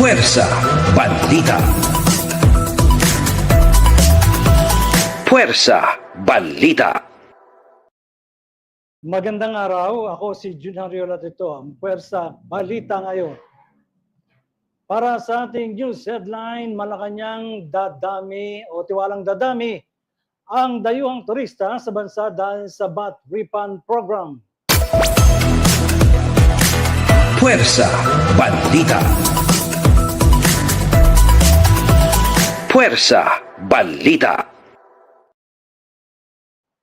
Pwersa Balita. Pwersa Balita. Magandang araw, ako si Jun Riola Tito, ang Pwersa Balita ngayon. Para sa ating news headline, Malacanang dadami o tiwalang dadami ang dayuhang turista sa bansa dahil sa BAT Refund Program. Pwersa Balita. Pwersa Balita.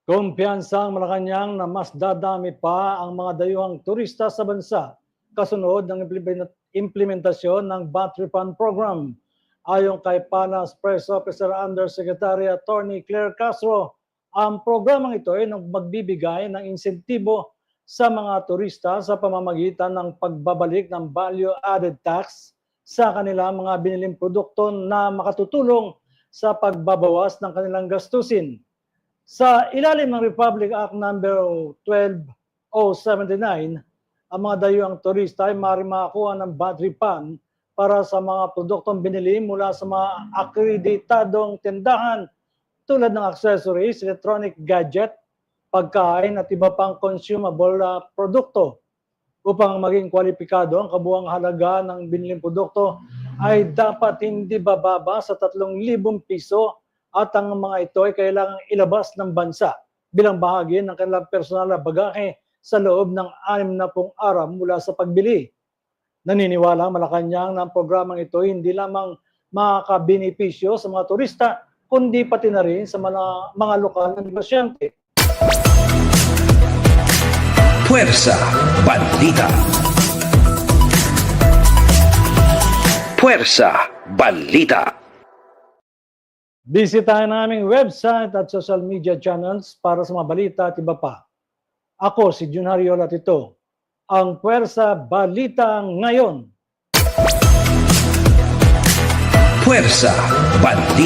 Kumpiyansa ang Malacanang na mas dadami pa ang mga dayuhang turista sa bansa kasunod ng implement- implementasyon ng BAT Refund Program. Ayon kay Panas Press Officer Undersecretary Attorney Claire Castro, ang programang ito ay magbibigay ng insentibo sa mga turista sa pamamagitan ng pagbabalik ng value added tax sa kanilang mga biniling produkto na makatutulong sa pagbabawas ng kanilang gastusin. Sa ilalim ng Republic Act number 12079, ang mga dayuhang turista ay maaaring makakuha ng VAT refund para sa mga produktong binili mula sa mga akreditadong tindahan tulad ng accessories, electronic gadget, pagkain at iba pang consumable na produkto. Upang maging kwalipikado ang kabuang halaga ng biniling produkto ay dapat hindi bababa sa 3,000 piso at ang mga ito ay kailangang ilabas ng bansa bilang bahagi ng kanilang personal na bagahe sa loob ng anim na pong araw mula sa pagbili. Naniniwala ang Malacanang na ang programang ito hindi lamang makakabenepisyo sa mga turista, kundi pati na rin sa mga, mga lokal na negosyante. Pwersa Balita. Pwersa Balita. Bisitahin naming website at social media channels para sa mga balita at iba pa. Ako si Jun Hariola Tito, ang Pwersa Balita ngayon. Pwersa Balita.